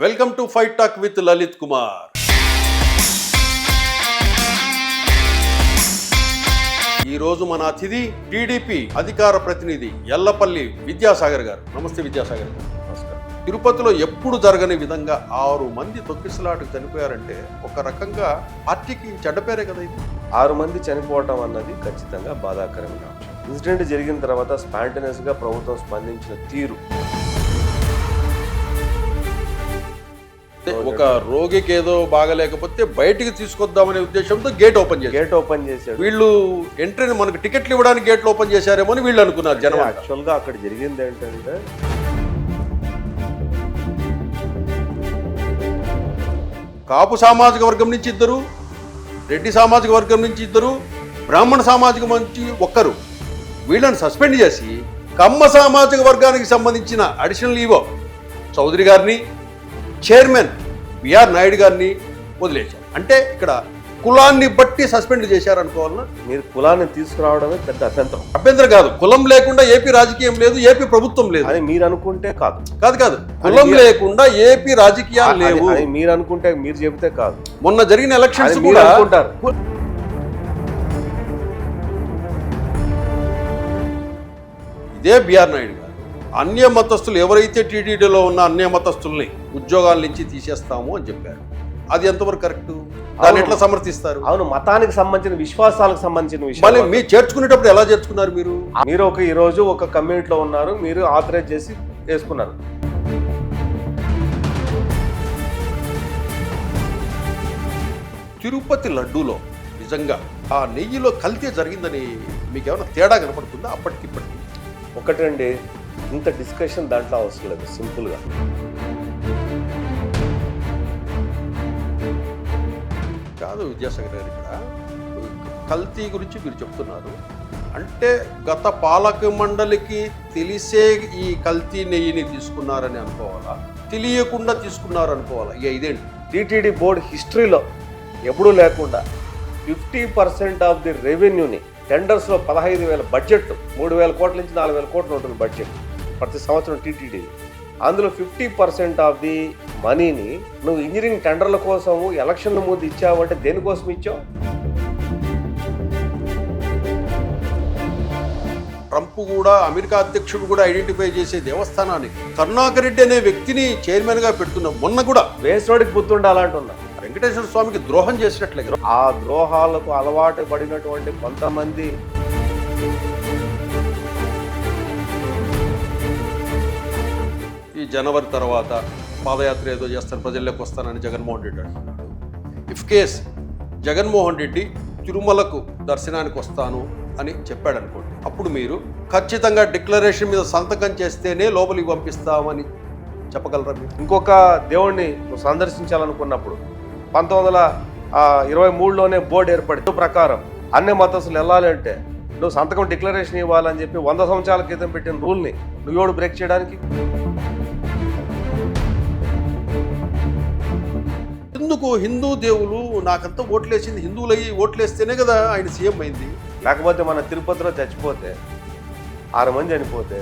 Welcome to fight talk with Lalit Kumar. ఈ రోజు మన అతిథి టీడీపీ అధికార ప్రతినిధి ఎల్లపల్లి విద్యాసాగర్ గారు. నమస్తే విద్యాసాగర్ గారు. నమస్కారం. తిరుపతిలో ఎప్పుడు జరగని విధంగా ఆరు మంది తొక్కిసలాటకు చనిపోయారంటే ఒక రకంగా పార్టీకి చెడ్డ పేరే కదా ఇది. ఆరు మంది చనిపోవటం అన్నది ఖచ్చితంగా బాధాకరమైన అంశం. ఇన్సిడెంట్ జరిగిన తర్వాత స్పాంటనియస్గా ప్రభుత్వం స్పందించిన తీరు. ఒక రోగికి ఏదో బాగలేకపోతే బయటికి తీసుకొద్దామనే ఉద్దేశంతో గేట్ ఓపెన్ చేశారు. గేట్ ఓపెన్ చేశాడు. వీళ్ళు ఎంట్రీ మనకు టికెట్లు ఇవ్వడానికి గేట్లు ఓపెన్ చేశారేమో అని వీళ్ళు అనుకున్నారు జనం అంతా. యాక్చువల్గా అక్కడ జరిగింది ఏంటంటే కాపు సామాజిక వర్గం నుంచి ఇద్దరు రెడ్డి సామాజిక వర్గం నుంచి ఇద్దరు బ్రాహ్మణ సామాజిక నుంచి ఒక్కరు. వీళ్ళని సస్పెండ్ చేసి కమ్మ సామాజిక వర్గానికి సంబంధించిన అడిషనల్ ఈవో చౌదరి గారిని చైర్మన్ బిఆర్ నాయుడు గారిని వదిలేశారు. అంటే ఇక్కడ కులాన్ని బట్టి సస్పెండ్ చేశారనుకోవాలన్నా మీరు కులాన్ని తీసుకురావడమే పెద్ద అభ్యంతరం అభ్యంతరం కాదు. కులం లేకుండా ఏపీ రాజకీయం లేదు ఏపీ ప్రభుత్వం లేదు. అని మీరు అనుకుంటే కాదు కాదు. కాదు కులం లేకుండా ఏపీ రాజకీయాలు లేవు. అది మీరు అనుకుంటే మీరు చెబితే కాదు. మొన్న జరిగిన ఎలక్షన్స్ కూడా అనుకుంటారు ఇదే బిఆర్ నాయుడు గారు. అన్య మతస్థులు ఎవరైతే టీటీడీలో ఉన్న అన్య మతస్థుల్ని ఉద్యోగాల నుంచి తీసేస్తాము అని చెప్పారు. అది ఎంతవరకు కరెక్ట్? దాన్ని. ఎట్లా సమర్థిస్తారు? అవును మతానికి సంబంధించిన విశ్వాసాలకు సంబంధించిన మళ్ళీ విషయం మీరు చేర్చుకునేటప్పుడు ఎలా చేర్చుకున్నారు మీరు? మీరు ఒక ఈ రోజు ఒక కమ్యూనిటీలో ఉన్నారు మీరు ఆథరైజ్ చేసి వేసుకున్నారు. తిరుపతి లడ్డూలో నిజంగా ఆ నెయ్యిలో కల్తీ జరిగిందని మీకు ఏమైనా తేడా కనపడుతుందా? అప్పటికి ఇప్పటికి ఒకటండి ఇంత డిస్కషన్ దాంట్లో అవసరం లేదు సింపుల్గా. కాదు విద్యాసాగర్ గారు ఇక్కడ కల్తీ గురించి మీరు చెప్తున్నారు. అంటే గత పాలక మండలికి తెలిసే ఈ కల్తీ నెయ్యిని తీసుకున్నారని అనుకోవాలా? తెలియకుండా తీసుకున్నారు అనుకోవాలా ఇక ఇదేంటి? టీటీడీ బోర్డు హిస్టరీలో ఎప్పుడూ లేకుండా ఫిఫ్టీ పర్సెంట్ ఆఫ్ ది రెవెన్యూని టెండర్స్లో పదహైదు వేల బడ్జెట్ మూడు వేల కోట్ల నుంచి నాలుగు వేల కోట్లు ఉంటుంది బడ్జెట్. ప్రతి సంవత్సరం టీటీడీ. అందులో ఫిఫ్టీ పర్సెంట్ ఆఫ్ ది మనీని నువ్వు ఇంజనీరింగ్ టెండర్ల కోసము ఎలక్షన్ల ముందు ఇచ్చావంటే దేనికోసం ఇచ్చావు? ట్రంప్ కూడా అమెరికా అధ్యక్షుడు కూడా ఐడెంటిఫై చేసే దేవస్థానానికి కరుణాకర్ రెడ్డి అనే వ్యక్తిని చైర్మన్గా పెడుతున్నాం మొన్న కూడా వేసోడికి గుర్తుండాలంటున్నా వెంకటేశ్వర స్వామికి ద్రోహం చేసినట్లే. ఆ ద్రోహాలకు అలవాటు పడినటువంటి కొంతమంది జనవరి తర్వాత పాదయాత్ర ఏదో చేస్తాను ప్రజల్లోకి వస్తానని జగన్మోహన్ రెడ్డి అంటున్నాడు. ఇఫ్ కేస్ జగన్మోహన్ రెడ్డి తిరుమలకు దర్శనానికి వస్తాను అని చెప్పాడు అనుకోండి అప్పుడు మీరు ఖచ్చితంగా డిక్లరేషన్ మీద సంతకం చేస్తేనే లోపలికి పంపిస్తామని చెప్పగలరా మీరు? ఇంకొక దేవుణ్ణి నువ్వు సందర్శించాలనుకున్నప్పుడు పంతొమ్మిది వందల ఇరవై మూడులోనే బోర్డు ఏర్పడి ప్రకారం అన్ని మతస్థులు వెళ్ళాలి అంటే నువ్వు సంతకం డిక్లరేషన్ ఇవ్వాలని చెప్పి వంద సంవత్సరాల క్రితం పెట్టిన రూల్ని నువ్వు బ్రేక్ చేయడానికి? ఎందుకు హిందూ దేవులు నాకంతా ఓట్లేసింది? హిందువులయ్యి ఓట్లేస్తేనే కదా ఆయన సీఎం అయింది. లేకపోతే మన తిరుపతిలో చచ్చిపోతే ఆరు మంది చనిపోతే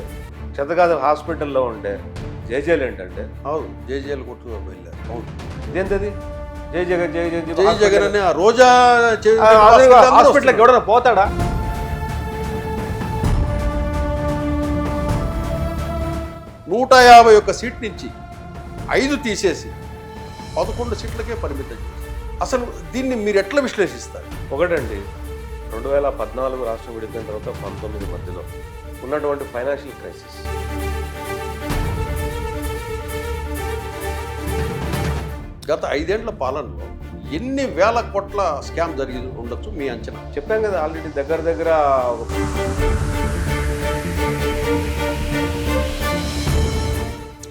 చెత్తగాదు హాస్పిటల్లో ఉండే జేజేలు ఏంటంటే? అవును జై జైలు కొట్టు వెళ్ళారు అవును. ఇదేంటది? జై జగన్ జై జగన్ జై జగన్ అనే ఆ రోజా చే- హాస్పిటల్కి ఎవడన్నా పోతాడా? నూట యాభై ఒక్క సీట్ నుంచి ఐదు తీసేసి పదకొండు సీట్లకే పరిమితం అసలు దీన్ని మీరు ఎట్లా విశ్లేషిస్తారు? ఒకటండి రెండు వేల పద్నాలుగు రాష్ట్రం విడిపోయిన తర్వాత పంతొమ్మిది మధ్యలో ఉన్నటువంటి ఫైనాన్షియల్ క్రైసిస్. గత ఐదేళ్ళ పాలనలో ఎన్ని వేల కోట్ల స్కామ్ జరిగి ఉండొచ్చు మీ అంచనా? చెప్పాం కదా ఆల్రెడీ దగ్గర దగ్గర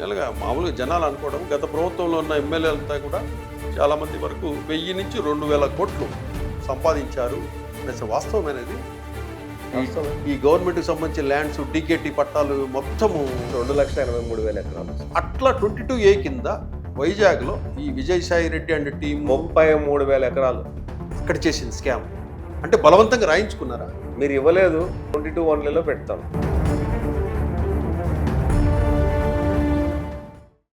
ఇలాగా మామూలుగా జనాలు అనుకోవడం గత ప్రభుత్వంలో ఉన్న ఎమ్మెల్యేలంతా కూడా చాలామంది వరకు వెయ్యి నుంచి రెండు వేల కోట్లు సంపాదించారు అనేసి వాస్తవమైనది? వాస్తవమే. ఈ గవర్నమెంట్కి సంబంధించిన ల్యాండ్స్ డీకేటీ పట్టాలు మొత్తము రెండు లక్షల ఎనభై మూడు వేల ఎకరాలు. అట్లా ట్వంటీ టూ ఏ కింద వైజాగ్లో ఈ విజయసాయి రెడ్డి అండ్ టీం ముప్పై మూడు వేల ఎకరాలు. ఇక్కడ చేసింది స్కామ్. అంటే బలవంతంగా రాయించుకున్నారా? మీరు ఇవ్వలేదు ట్వంటీ టూ వన్లలో పెడతాం